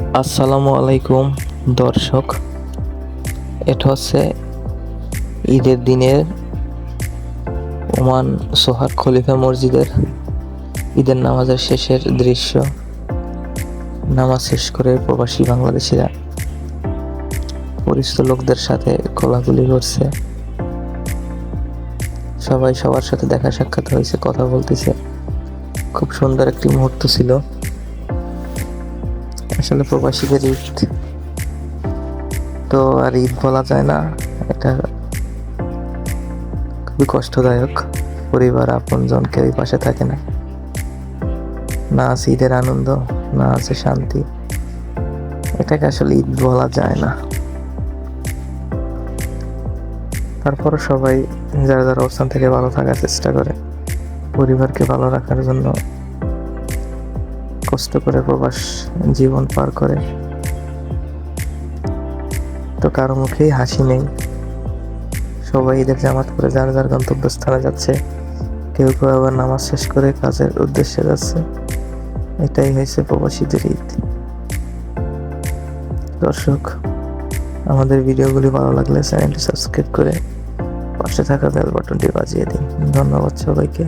আসসালামু আলাইকুম, দর্শক। এটা হচ্ছে ঈদের দিনের ওমান সোহাগ খলিফা মসজিদের ঈদের নামাজের শেষের দৃশ্য। নামাজ শেষ করে প্রবাসী বাংলাদেশিরা পরিচিত লোকদের সাথে কোলাকুলি করছে। সবাই সবার সাথে দেখা সাক্ষাৎ হয়েছে, কথা বলতেছে। খুব সুন্দর একটি মুহূর্ত ছিল। আসলে প্রবাসীদের ঈদ। তো আর ঈদ বলা যায় না, এটা খুবই কষ্টদায়ক। পরিবার আপনজন কেউই পাশে থাকে না। না আছে ঈদের আনন্দ, না আছে শান্তি। এটাকে আসলে ঈদ বলা যায় না। তারপর সবাই যারা যারা অবস্থান থেকে ভালো থাকার চেষ্টা করে, পরিবারকে ভালো রাখার জন্য কষ্ট করে প্রবাস জীবন পার করে। তো কারও মুখেই হাসি নেই। সবাই ঈদের জামাত করে যার যার গন্তব্যস্থানে যাচ্ছে, কেউ কেউ আবার নামাজ শেষ করে কাজের উদ্দেশ্যে যাচ্ছে। এটাই হয়েছে প্রবাসীদের ঈদ। দর্শক, আমাদের ভিডিওগুলি ভালো লাগলে চ্যানেলটি সাবস্ক্রাইব করে পাশে থাকা বেল বাটনটি বাজিয়ে দিন। ধন্যবাদ সবাইকে।